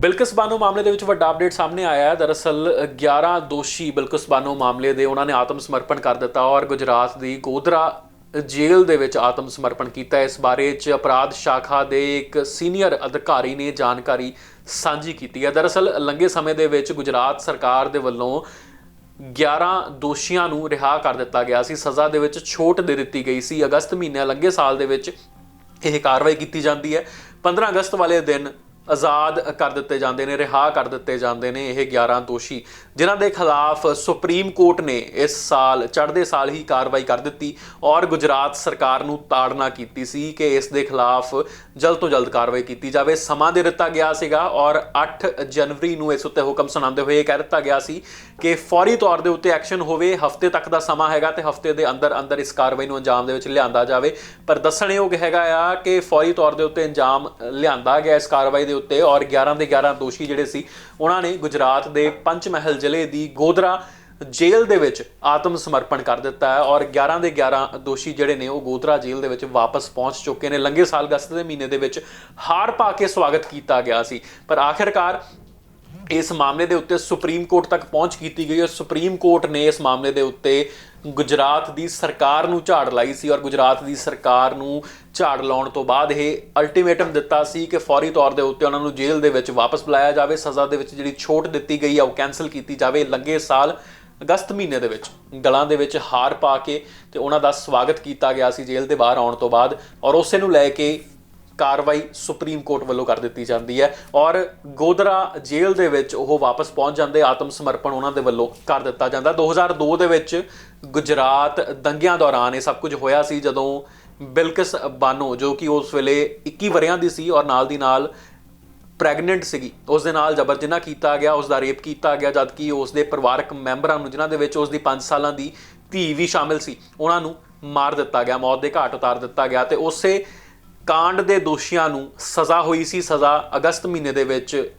ਬਿਲਕਿਸ ਬਾਨੋ ਮਾਮਲੇ ਦੇ ਵਿੱਚ ਵੱਡਾ ਅਪਡੇਟ ਸਾਹਮਣੇ ਆਇਆ ਹੈ। ਦਰਅਸਲ 11 ਦੋਸ਼ੀ ਬਿਲਕਿਸ ਬਾਨੋ ਮਾਮਲੇ ਦੇ ਉਹਨਾਂ ਨੇ ਆਤਮ ਸਮਰਪਣ ਕਰ ਦਿੱਤਾ ਔਰ ਗੁਜਰਾਤ ਦੀ ਗੋਧਰਾ ਜੇਲ੍ਹ ਦੇ ਵਿੱਚ ਆਤਮ ਸਮਰਪਣ ਕੀਤਾ। ਇਸ ਬਾਰੇ ਚ ਅਪਰਾਧ ਸ਼ਾਖਾ ਦੇ ਇੱਕ ਸੀਨੀਅਰ ਅਧਿਕਾਰੀ ਨੇ ਜਾਣਕਾਰੀ ਸਾਂਝੀ ਕੀਤੀ ਹੈ। ਦਰਅਸਲ, ਲੰਘੇ ਸਮੇਂ ਦੇ ਵਿੱਚ ਗੁਜਰਾਤ ਸਰਕਾਰ ਦੇ ਵੱਲੋਂ 11 ਦੋਸ਼ੀਆਂ ਨੂੰ ਰਿਹਾ ਕਰ ਦਿੱਤਾ ਗਿਆ ਸੀ। ਸਜ਼ਾ ਦੇ ਵਿੱਚ ਛੋਟ ਦੇ ਦਿੱਤੀ ਗਈ ਸੀ। ਅਗਸਤ ਮਹੀਨੇ ਲੰਘੇ ਸਾਲ ਦੇ ਵਿੱਚ ਇਹ ਕਾਰਵਾਈ ਕੀਤੀ ਜਾਂਦੀ ਹੈ। 15 ਅਗਸਤ ਵਾਲੇ ਦਿਨ ਆਜ਼ਾਦ ਕਰ ਦਿੱਤੇ ਜਾਂਦੇ ਨੇ, ਰਿਹਾ ਕਰ ਦਿੱਤੇ ਜਾਂਦੇ ਨੇ ਇਹ 11 ਦੋਸ਼ੀ, ਜਿਨ੍ਹਾਂ ਦੇ ਖਿਲਾਫ ਸੁਪਰੀਮ ਕੋਰਟ ਨੇ ਇਸ ਸਾਲ, ਚੜ੍ਹਦੇ ਸਾਲ ਹੀ ਕਾਰਵਾਈ ਕਰ ਦਿੱਤੀ ਔਰ ਗੁਜਰਾਤ ਸਰਕਾਰ ਨੂੰ ਤਾੜਨਾ ਕੀਤੀ ਸੀ ਕਿ ਇਸ ਦੇ ਖਿਲਾਫ ਜਲਦ ਤੋਂ ਜਲਦ ਕਾਰਵਾਈ ਕੀਤੀ ਜਾਵੇ। ਸਮਾਂ ਦੇ ਦਿੱਤਾ ਗਿਆ ਸੀਗਾ ਔਰ 8 ਜਨਵਰੀ ਨੂੰ ਇਸ ਉੱਤੇ ਹੁਕਮ ਸੁਣਾਉਂਦੇ ਹੋਏ ਇਹ ਕਹਿ ਦਿੱਤਾ ਗਿਆ ਸੀ ਕਿ ਫੌਰੀ ਤੌਰ ਦੇ ਉੱਤੇ ਐਕਸ਼ਨ ਹੋਵੇ, ਹਫ਼ਤੇ ਤੱਕ ਦਾ ਸਮਾਂ ਹੈਗਾ ਤੇ ਹਫ਼ਤੇ ਦੇ ਅੰਦਰ ਅੰਦਰ ਇਸ ਕਾਰਵਾਈ ਨੂੰ ਅੰਜਾਮ ਦੇ ਵਿੱਚ ਲਿਆਂਦਾ ਜਾਵੇ। ਪਰ ਦੱਸਣਯੋਗ ਹੈਗਾ ਆ ਕਿ ਫੌਰੀ ਤੌਰ ਦੇ ਉੱਤੇ ਅੰਜਾਮ ਲਿਆਂਦਾ ਗਿਆ ਇਸ ਕਾਰਵਾਈ ਦੇ ਉੱਤੇ ਔਰ 11 ਦੇ 11 ਦੋਸ਼ੀ ਜਿਹੜੇ ਸੀ, ਉਹਨਾਂ ਨੇ ਗੁਜਰਾਤ ਦੇ ਪੰਚਮਹਿਲ ਜ਼ਿਲ੍ਹੇ ਦੀ ਗੋਧਰਾ ਜੇਲ੍ਹ ਦੇ ਵਿੱਚ ਆਤਮ ਸਮਰਪਣ ਕਰ ਦਿੱਤਾ ਹੈ ਔਰ 11 ਦੇ 11 ਦੋਸ਼ੀ ਜਿਹੜੇ ਨੇ, ਉਹ ਗੋਧਰਾ ਜੇਲ੍ਹ ਦੇ ਵਿੱਚ ਵਾਪਸ ਪਹੁੰਚ ਚੁੱਕੇ ਨੇ। ਲੰਘੇ ਸਾਲ ਅਗਸਤ ਦੇ ਮਹੀਨੇ ਦੇ ਵਿੱਚ ਹਾਰ ਪਾ ਕੇ ਸਵਾਗਤ ਕੀਤਾ ਗਿਆ ਸੀ। ਪਰ ਆਖਿਰਕਾਰ ਇਸ ਮਾਮਲੇ ਦੇ ਉੱਤੇ ਸੁਪਰੀਮ ਕੋਰਟ ਤੱਕ ਪਹੁੰਚ ਕੀਤੀ ਗਈ ਔਰ ਸੁਪਰੀਮ ਕੋਰਟ ਨੇ ਇਸ ਮਾਮਲੇ ਦੇ ਉੱਤੇ ਗੁਜਰਾਤ ਦੀ ਸਰਕਾਰ ਨੂੰ ਝਾੜ ਲਾਈ ਸੀ ਔਰ ਗੁਜਰਾਤ ਦੀ ਸਰਕਾਰ ਨੂੰ ਝਾੜ ਲਾਉਣ ਤੋਂ ਬਾਅਦ ਇਹ ਅਲਟੀਮੇਟਮ ਦਿੱਤਾ ਸੀ ਕਿ ਫੌਰੀ ਤੌਰ ਦੇ ਉੱਤੇ ਉਹਨਾਂ ਨੂੰ ਜੇਲ੍ਹ ਦੇ ਵਿੱਚ ਵਾਪਸ ਬੁਲਾਇਆ ਜਾਵੇ, ਸਜ਼ਾ ਦੇ ਵਿੱਚ ਜਿਹੜੀ ਛੋਟ ਦਿੱਤੀ ਗਈ ਆ ਉਹ ਕੈਨਸਲ ਕੀਤੀ ਜਾਵੇ ਲੱਗੇ ਸਾਲ ਅਗਸਤ ਮਹੀਨੇ ਦੇ ਵਿੱਚ ਗਲਾਂ ਦੇ ਵਿੱਚ ਹਾਰ ਪਾ ਕੇ ਤੇ ਉਹਨਾਂ ਦਾ ਸਵਾਗਤ ਕੀਤਾ ਗਿਆ ਸੀ ਜੇਲ੍ਹ ਦੇ ਬਾਹਰ ਆਉਣ ਤੋਂ ਬਾਅਦ ਔਰ ਉਸੇ ਨੂੰ ਲੈ ਕੇ ਕਾਰਵਾਈ ਸੁਪਰੀਮ ਕੋਰਟ ਵੱਲੋਂ ਕਰ ਦਿੱਤੀ ਜਾਂਦੀ ਹੈ ਔਰ ਗੋਦਰਾ ਜੇਲ੍ਹ ਦੇ ਵਿੱਚ ਉਹ ਵਾਪਸ ਪਹੁੰਚ ਜਾਂਦੇ, ਆਤਮ ਸਮਰਪਣ ਉਹਨਾਂ ਦੇ ਵੱਲੋਂ ਕਰ ਦਿੱਤਾ ਜਾਂਦਾ। 2002 ਦੇ ਵਿੱਚ ਗੁਜਰਾਤ ਦੰਗਿਆਂ ਦੌਰਾਨ ਇਹ ਸਭ ਕੁਝ ਹੋਇਆ ਸੀ, ਜਦੋਂ ਬਿਲਕਿਸ ਬਾਨੋ, ਜੋ ਕਿ ਉਸ ਵੇਲੇ 21 ਵਰਿਆਂ ਦੀ ਸੀ ਔਰ ਨਾਲ ਦੀ ਨਾਲ ਪ੍ਰੈਗਨੈਂਟ ਸੀਗੀ, ਉਸ ਦੇ ਨਾਲ ਜਬਰ ਜਨਾਹ ਕੀਤਾ ਗਿਆ, ਉਸ ਦਾ ਰੇਪ ਕੀਤਾ ਗਿਆ ਜਦਕਿ ਉਸ ਦੇ ਪਰਿਵਾਰਕ ਮੈਂਬਰਾਂ ਨੂੰ, ਜਿਨ੍ਹਾਂ ਦੇ ਵਿੱਚ ਉਸ ਦੀ 5 ਸਾਲਾਂ ਦੀ ਧੀ ਵੀ ਸ਼ਾਮਿਲ ਸੀ, ਉਹਨਾਂ ਨੂੰ ਮਾਰ ਦਿੱਤਾ ਗਿਆ, ਮੌਤ ਦੇ ਘਾਟ ਉਤਾਰ ਦਿੱਤਾ ਗਿਆ ਤੇ ਉਸੇ ਕਾਂਡ ਦੇ ਦੋਸ਼ੀਆਂ ਨੂੰ ਸਜ਼ਾ ਹੋਈ ਸੀ, ਸਜ਼ਾ ਅਗਸਤ ਮਹੀਨੇ ਦੇ ਵਿੱਚ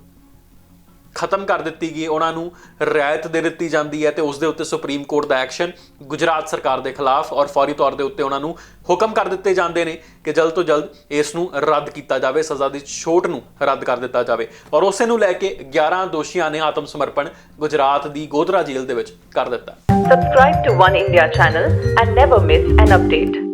ਖਤਮ ਕਰ ਦਿੱਤੀ ਗਈ। ਉਹਨਾਂ ਨੂੰ ਰਿਆਇਤ ਦੇ ਦਿੱਤੀ ਜਾਂਦੀ ਹੈ ਤੇ ਉਸ ਦੇ ਉੱਤੇ ਸੁਪਰੀਮ ਕੋਰਟ ਦਾ ਐਕਸ਼ਨ ਗੁਜਰਾਤ ਸਰਕਾਰ ਦੇ ਖਿਲਾਫ ਔਰ ਫੌਰੀ ਤੌਰ ਦੇ ਉੱਤੇ ਉਹਨਾਂ ਨੂੰ ਹੁਕਮ ਕਰ ਦਿੱਤੇ ਜਾਂਦੇ ਨੇ ਕਿ ਜਲਦ ਤੋਂ ਜਲਦ ਇਸ ਨੂੰ ਰੱਦ ਕੀਤਾ ਜਾਵੇ, ਸਜ਼ਾ ਦੀ ਛੋਟ ਨੂੰ ਰੱਦ ਕਰ ਦਿੱਤਾ ਜਾਵੇ। ਔਰ ਉਸੇ ਨੂੰ ਲੈ ਕੇ 11 ਦੋਸ਼ੀਆਂ ਨੇ ਆਤਮ ਸਮਰਪਣ ਗੁਜਰਾਤ ਦੀ ਗੋਧਰਾ ਜੇਲ੍ਹ ਦੇ ਵਿੱਚ ਕਰ ਦਿੱਤਾ। Subscribe to One India channel and never miss an update.